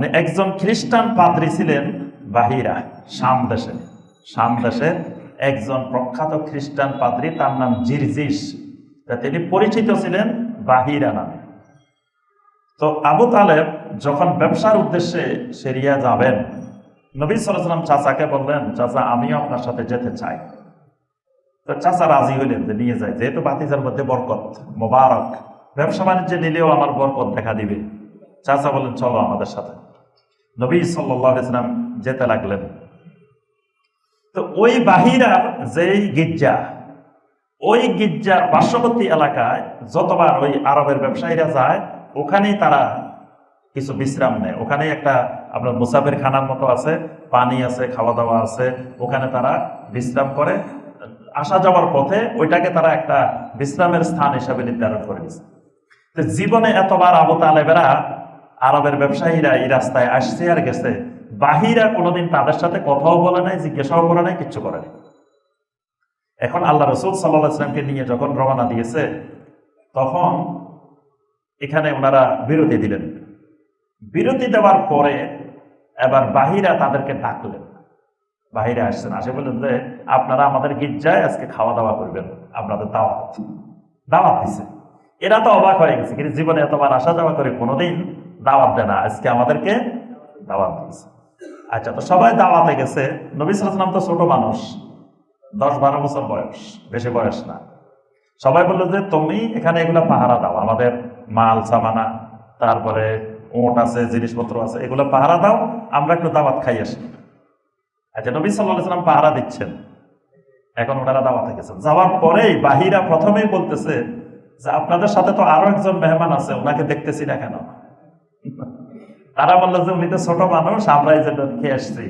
মানে একজন খ্রিস্টান পাদ্রী ছিলেন বাহিরা, শাম দেশে। শাম দেশের একজন প্রখ্যাত খ্রিস্টান পাদ্রী, তার নাম জিরজিস তিনি পরিচিত ছিলেন বাহিরা নামে। তো আবু তালেব যখন ব্যবসার উদ্দেশ্যে সেরিয়া যাবেন, নবী সালাম চাচাকে বললেন, চাচা, আমিও আপনার সাথে যেতে চাই। তো চাচা রাজি হইলেন যে নিয়ে যায় যেহেতু বাতিজার মধ্যে বরকত, মোবারক। ব্যবসা বাণিজ্যে নিলেও আমার বরকত দেখা দিবে। চাচা বললেন, চলো আমাদের সাথে। নবী সাল্লাম যেতে লাগলেন। তো ওই বাহিরার যেই গির্জা, ওই গির্জার পার্শ্ববর্তী এলাকায় যতবার ওই আরবের ব্যবসায়ীরা যায়, ওখানেই তারা কিছু বিশ্রাম নেয়। ওখানে একটা আপনার মুসাফির খানার মতো আছে, পানি আছে খাওয়া দাওয়া আছে, ওখানে তারা বিশ্রাম করে। আসা যাওয়ার পথে ওইটাকে তারা একটা বিশ্রামের স্থান হিসাবে নির্ধারণ করে দিচ্ছে তো জীবনে এতবার আবু তালেবেরা আরবের ব্যবসায়ীরা এই রাস্তায় আসছে আর গেছে। বাহিরা কোনোদিন তাদের সাথে কথাও বলে নাই, জিজ্ঞাসাও করে নাই, কিচ্ছু করে নাই। এখন আল্লাহ রসুল সাল্লাহ নিয়ে যখন রওনা দিয়েছে, তখন এখানে ওনারা বিরতি দিলেন। বিরতি দেওয়ার পরে এবার বাহিরা তাদেরকে ডাকলেন। বাহিরে আসছেন, আসে বললেন যে, আপনারা আমাদের গির্জায় আজকে খাওয়া দাওয়া করবেন আপনাদের দাওয়াত দাওয়াত দিছে। এরা তো অবাক হয়ে গেছে, কিন্তু জীবনে এতবার আসা যাওয়া করে কোনোদিন দাওয়াত দেয় না। আজকে আমাদেরকে দাওয়াত দিয়েছে। আচ্ছা তো সবাই দাওয়াতে গেছে। নবী সালাম তো ছোট মানুষ। দশ বারো বছর বয়স, বেশি বয়স না। সবাই বলল যে, তুমি এখানে এগুলো পাহারা দাও। আমাদের মাল, সামানা, তারপরে ওট আছে, জিনিসপত্র আছে, এগুলো পাহারা দাও। আমরা একটু দাওয়াত খাই আসি। আচ্ছা নবী সাল্লাহ সাল্লাম পাহারা দিচ্ছেন। এখন ওনারা দাওয়াতে গেছেন। যাওয়ার পরেই বাহিরা প্রথমেই বলতেছে যে, আপনাদের সাথে তো আরও একজন মেহমান আছে, ওনাকে দেখতেছি না কেন? তারা বলল যে উনি তো ছোট মানুষ আমরা এই জন্য খেয়ে আসছি।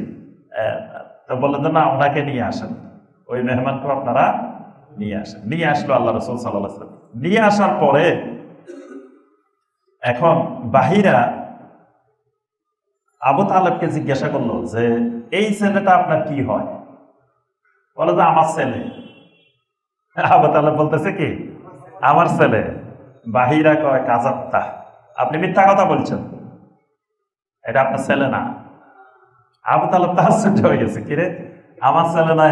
তো বলল যে, না, ওনাকে নিয়ে আসেন। ওই মেহমানকে আপনারা নিয়ে আসেন। নিয়ে আসলো আল্লাহ রসুল সাল্লাহ নিয়ে আসার পরে এখন বাহিরা আবু তালেবকে জিজ্ঞাসা করল যে, এই ছেলেটা আপনার কি হয়? বলে যে, আমার ছেলে। আবু তালেব বলতেছে কি, আমার ছেলে। বাহিরা কয় কাজাত্তা আপনি মিথ্যা কথা বলছেন। এটা আপনার ছেলে না। আবু তালেব তো আশ্চর্য হয়ে গেছে। কিরে আমার ছেলে না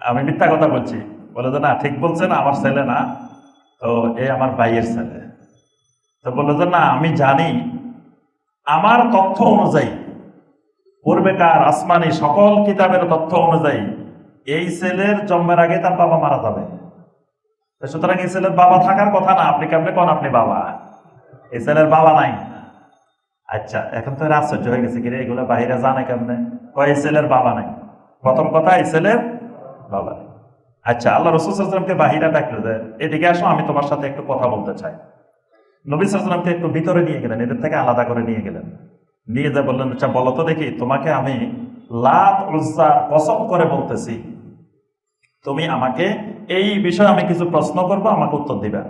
আমি মিথ্যা কথা বলছি। বলে যে, না, ঠিক বলছেন, আমার ছেলে না। তো এ আমার ভাইয়ের ছেলে। তো বলল যে, না, আমি জানি। আমার তথ্য অনুযায়ী, পূর্বেকার আসমানি সকল কিতাবের তথ্য অনুযায়ী, এই ছেলের জন্মের আগে তার বাবা মারা যাবে। সুতরাং এই ছেলের বাবা থাকার কথা না। আপনি কেমনে কোন আপনি বাবা? এই ছেলের বাবা নাই। আচ্ছা এখন তো আশ্চর্য হয়ে গেছে কিরে, এগুলো বাহিরে জানে কেমনে? কয় এই ছেলের বাবা নাই? প্রথম কথা এই ছেলের বাবা নেই। আচ্ছা আল্লাহ রসুলামকে বাহিরা ডাকলো যে, এদিকে আসো, আমি তোমার সাথে একটু কথা বলতে চাই। নবী সালামকে একটু ভিতরে নিয়ে গেলেন, এদের থেকে আলাদা করে নিয়ে গেলেন। নিয়ে যা বললেন আচ্ছা বলো তো দেখি, তোমাকে আমি লাত, উজ্জা, কসম করে বলতেছি। তুমি আমাকে এই বিষয়ে আমি কিছু প্রশ্ন করব, আমাকে উত্তর দিবে।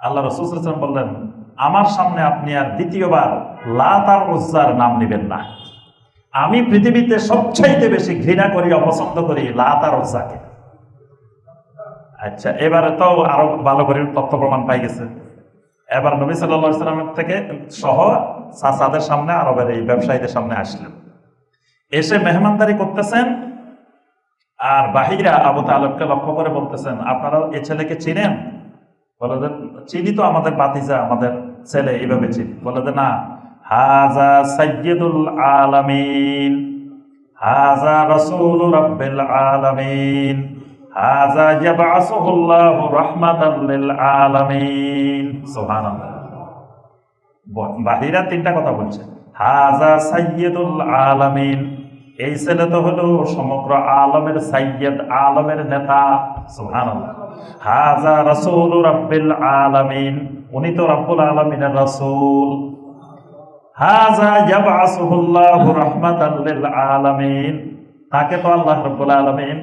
আল্লাহ রসুলাম বললেন আমার সামনে আপনি আর দ্বিতীয়বার লাত আর উজ্জার নাম নেবেন না। আমি পৃথিবীতে সবচাইতে বেশি ঘৃণা করি, অপছন্দ করি লাত আর উজ্জাকে। আচ্ছা এবারে তো আরও ভালো করে তথ্য প্রমাণ পাই গেছে। এবার নবী সাল্লা সাল্লামের থেকে সহ চাচাদের সামনে, আরবের এই ব্যবসায়ীদের সামনে আসলেন। এসে মেহমানদারি করতেছেন, আর বাহিরা আবু তালবকে লক্ষ্য করে বলতেছেন আপনারা এ ছেলেকে চিনেন? বলে যে, চিনি তো আমাদের বাতিজা, আমাদের ছেলে এইভাবে চিনি। বলে যে, না, হাজা সাইয়্যিদুল আলামিন, হাজা রাসূল রাব্বিল আলামিন, হাজা ইয়াবআসুহুল্লাহু রাহমাতাল লিল আলামিন। সুবহানাল্লাহ। বাহিরা তিনটা কথা বলছে। হাজা সাইয়্যিদুল আলামিন, এই ছেলে তো হলো সমগ্র আলমের সাইয়্যদ, আলমের নেতা। সুবহানাল্লাহ। হাজা রাব্বিল আলামিন। উনি তো রাব্বুল আলামিনের রাসূল। হাজা রাহমাতাল লিল আলামিন। তাকে তো আল্লাহ আলামিন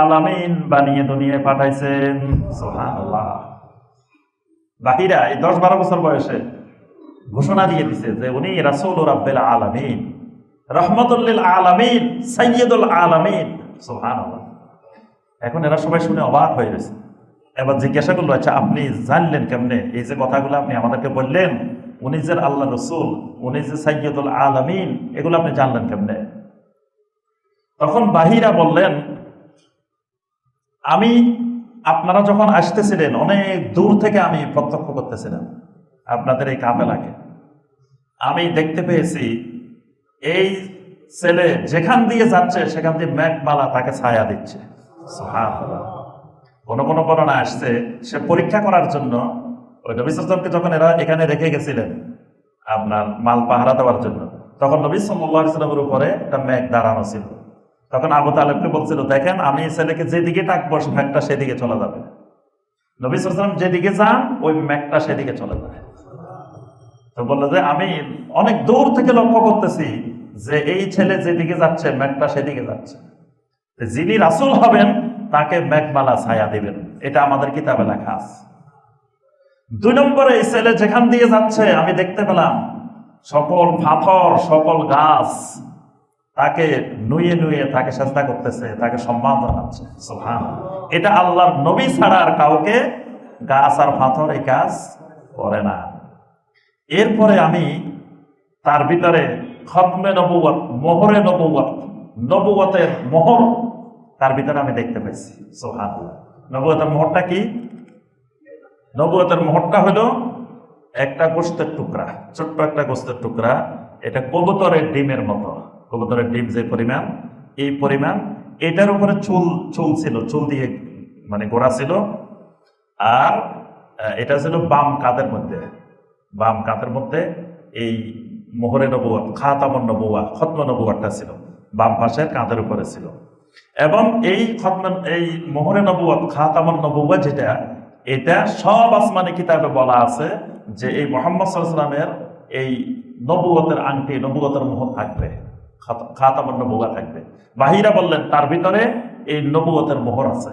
আলামিন বানিয়ে দুনিয়ায় পাঠাইছেন। সুবহানাল্লাহ। বাহিরা এই দশ বারো বছর বয়সে ঘোষণা দিয়ে দিছে যে উনি রাসূল রাব্বিল আলামিন। রহমতুল্লিল আলামিন সৈয়দুল আলামিন। সুবহানাল্লাহ। এখন এরা সবাই শুনে অবাক হয়ে গেছে। এবার জিজ্ঞাসা করল আচ্ছা আপনি জানলেন কেমনে? এই যে কথাগুলো আপনি আমাদেরকে বললেন, উনি যে আল্লাহ রসুল, উনি যে সাইয়দুল আলমিন, এগুলো আপনি জানলেন কেমনে? তখন বাহিরা বললেন, আমি, আপনারা যখন আসতেছিলেন, অনেক দূর থেকে আমি প্রত্যক্ষ করতেছিলাম আপনাদের এই কাফেলাকে। আমি দেখতে পেয়েছি, এই ছেলে যেখান দিয়ে যাচ্ছে, সেখান দিয়ে মেঘমালা তাকে ছায়া দিচ্ছে। কোনো কোনো বর্ণনা আসছে, সে পরীক্ষা করার জন্য ওই নবী সাল্লামকে যখন এরা এখানে রেখে গেছিলেন আপনার মাল পাহারা দেওয়ার জন্য, তখন নবী সাল্লাহ ইসলামের উপরে একটা মেঘ দাঁড়ানো ছিল। তখন আবু তালেবকে বলছিল, দেখেন, আমি ছেলেকে যেদিকে ডাকবো মেঘটা সেদিকে চলে যাবে। নবী সাল্লাম যেদিকে যান, ওই মেঘটা সেদিকে চলে যায়। তো বলল যে, আমি অনেক দূর থেকে লক্ষ্য করতেছি যে এই ছেলে যেদিকে যাচ্ছে, মেঘটা সেদিকে যাচ্ছে। যিনি রাসুল হবেন, তাকে মেঘমালা ছায়া দিবেন। এটা আমাদের কিতাবে লেখা আছে। দুই নম্বরে এই ছেলে যেখান দিয়ে যাচ্ছে, আমি দেখতে পেলাম, সকল পাথর, সকল গাছ তাকে নুয়ে নুয়ে তাকে চেষ্টা করতেছে, তাকে সম্মান জানাচ্ছে। এটা আল্লাহর নবী ছাড়া আর কাউকে গাছ আর পাথর এই কাজ করে না। এরপরে আমি তার ভিতরে খতমে নবুয়ত মোহরে নবুয়ত নবুয়তের মোহর তার ভিতরে আমি দেখতে পাইছি সোহান নবুয়তের মোহরটা কি? নবুয়তের মোহরটা হলো একটা গোস্তের টুকরা, ছোট্ট একটা গোস্তের টুকরা। এটা কবুতরের ডিমের মতো, কবুতরের ডিম যে পরিমাণ, এই পরিমাণ। এটার উপরে চুল চুল ছিল, চুল দিয়ে মানে গোড়া ছিল। আর এটা ছিল বাম কাঁধের মধ্যে। বাম কাঁধের মধ্যে এই মোহরে নবুয়া খাতামন নবুয়া খতম নবুয়াটা ছিল। বাম পাশের কাঁধের উপরে ছিল। এবং এই খতমান এই মোহরে নবুয়াত খাতামন নবুয়া যেটা, এটা সব আসমানি কিতাবে বলা আছে যে এই মোহাম্মদ সাল্লামের এই নবুয়তের আংটি নবুয়তের মোহর থাকবে, খাত- খাতামন নবুয়া থাকবে। বাহিরা বললেন, তার ভিতরে এই নবুয়তের মোহর আছে।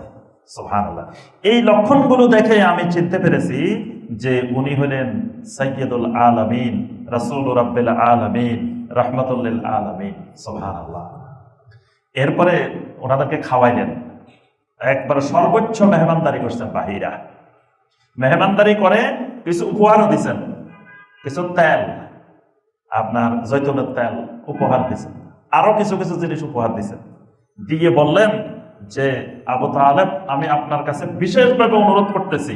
সুবহানাল্লাহ। এই লক্ষণগুলো দেখে আমি চিনতে পেরেছি যে উনি হলেন সৈয়দুল আলমিন রসুল রাব্বিল আলমিন রহমতুল্লিল আলমিন। সুবহানাল্লাহ। এরপরে ওনাদেরকে খাওয়াইলেন। একবার সর্বোচ্চ মেহমানদারি করছেন বাহিরা। মেহমানদারি করে কিছু উপহারও দিছেন। কিছু তেল, আপনার জৈতুনের তেল উপহার দিছেন। আরও কিছু কিছু জিনিস উপহার দিছেন। দিয়ে বললেন যে, আবু তালেব, আমি আপনার কাছে বিশেষভাবে অনুরোধ করতেছি,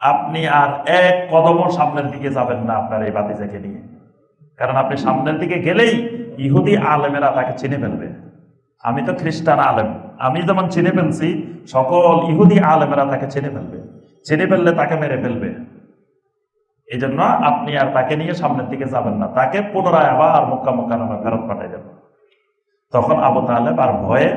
আপনি আর এক কদমও সামনের দিকে যাবেন না আপনার এই বাতিজাকে নিয়ে। কারণ আপনি সামনের দিকে গেলেই ইহুদি আলেমেরা তাকে চিনে ফেলবে। আমি তো খ্রিস্টান আলেম। আমি যেমন চিনে ফেলছি, সকল ইহুদি আলেমেরা তাকে চিনে ফেলবে। চিনে ফেললে তাকে মেরে ফেলবে। এই জন্য আপনি আর তাকে নিয়ে সামনের দিকে যাবেন না। তাকে পুনরায় আবার মক্কা মক্কা নামে ফেরত পাঠিয়ে দেবেন। তখন আবু তালেব আর ভয়ে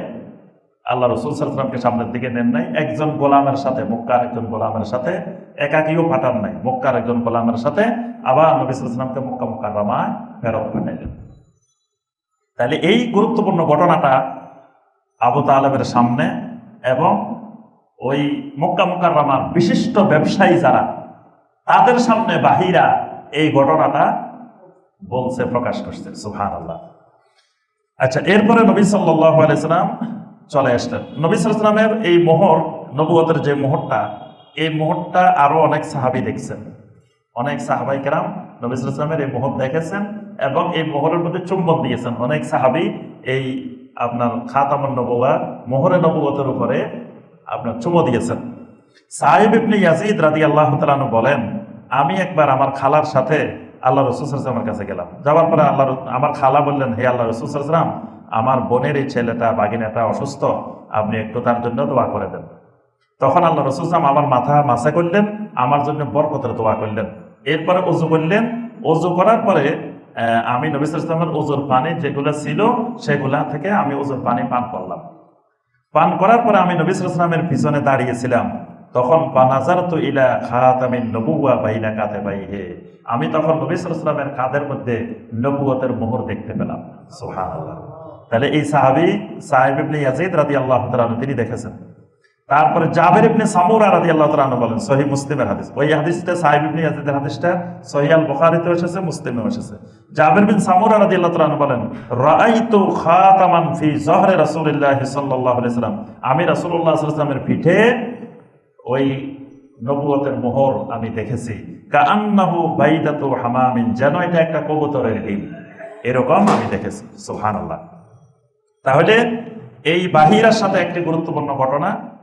আল্লাহ রসুল সাল্লামকে সামনের দিকে নেন নাই। একজন গোলামের সাথে, মক্কার একজন গোলামের সাথে, একাকিও পাঠান নাই। মক্কার একজন গোলামের সাথে আবার নবী সাল্লামকে মক্কা মক্কা রামায় ফেরত পাঠাইলেন তাহলে এই গুরুত্বপূর্ণ ঘটনাটা আবু তালেবের সামনে এবং ওই মক্কা রামার বিশিষ্ট ব্যবসায়ী যারা, তাদের সামনে বাহিরা এই ঘটনাটা বলছে, প্রকাশ করছে। সুহান আল্লাহ আচ্ছা এরপরে নবী আলাইসালাম চলে আসলেন। নবী সাল্লামের এই মোহর, নবুয়তের যে মোহরটা, এই মোহরটা আরও অনেক সাহাবি দেখছেন। অনেক সাহাবাই কেরাম নবী সাল্লামের এই মোহর দেখেছেন। এবং এই মোহরের মধ্যে চুম্বন দিয়েছেন। অনেক সাহাবি এই আপনার খাতামন নবুয়া মোহরে নবুয়তের উপরে আপনার চুমো দিয়েছেন। সাহেব ইবনে ইয়াজিদ রাদি আল্লাহ তালানু বলেন, আমি একবার আমার খালার সাথে আল্লাহ রসুলামের কাছে গেলাম। যাওয়ার পরে আল্লাহ আমার খালা বললেন, হে আল্লাহ রসুলাম আমার বোনের এই ছেলেটা, বাগিনাটা অসুস্থ, আপনি একটু তার জন্য দোয়া করে দেন। তখন আল্লাহ রসুলাম আমার মাথা মাসা করলেন, আমার জন্য বরকতের দোয়া করলেন। এরপরে অজু করলেন। অজু করার পরে আমি নবিস ইসলামের ওজুর পানি যেগুলো ছিল, সেগুলা থেকে আমি ওজুর পানি পান করলাম। পান করার পরে আমি নবী ইসলামের পিছনে দাঁড়িয়েছিলাম। তখন পানাজার তো ইলা খাতামিন নবুয়া বাইনা কাতে বাইহে আমি তখন নবী ইসলামের কাঁধের মধ্যে নবুয়তের মোহর দেখতে পেলাম। সুবহানাল্লাহ। তাহলে এই সাহাবি, সাহেব ইয়াজিদ রাদিয়াল্লাহু তাআলা তিনি দেখেছেন। তারপরে জাবের ইবনে সামুরা রাদিয়াল্লাহু তাআলা বলেন, সহিহ মুসলিমের হাদিস। ওই হাদিসটা সাহেব ইবনে ইয়াজিদের হাদিসটা সহিহ আল বুখারীতে এসেছে, মুসলিমেও এসেছে। জাবের বিন সামুরা রাদিয়াল্লাহু তাআলা বলেন, রাআইতু খাতামান ফি জহরে রাসূলুল্লাহ সাল্লাল্লাহু আলাইহি সাল্লাম আমি রাসূলুল্লাহ সাল্লাল্লাহু আলাইহি সাল্লামের পিঠে ওই নবুয়তের মোহর আমি দেখেছি। কান্নাহু বাইদাতু হামামিন, যেন এটা একটা কবুতরের ডিম। এরকম আমি দেখেছি। সুবহানাল্লাহ। তাহলে এই বাহিরার সাথে একটি গুরুত্বপূর্ণ ঘটনা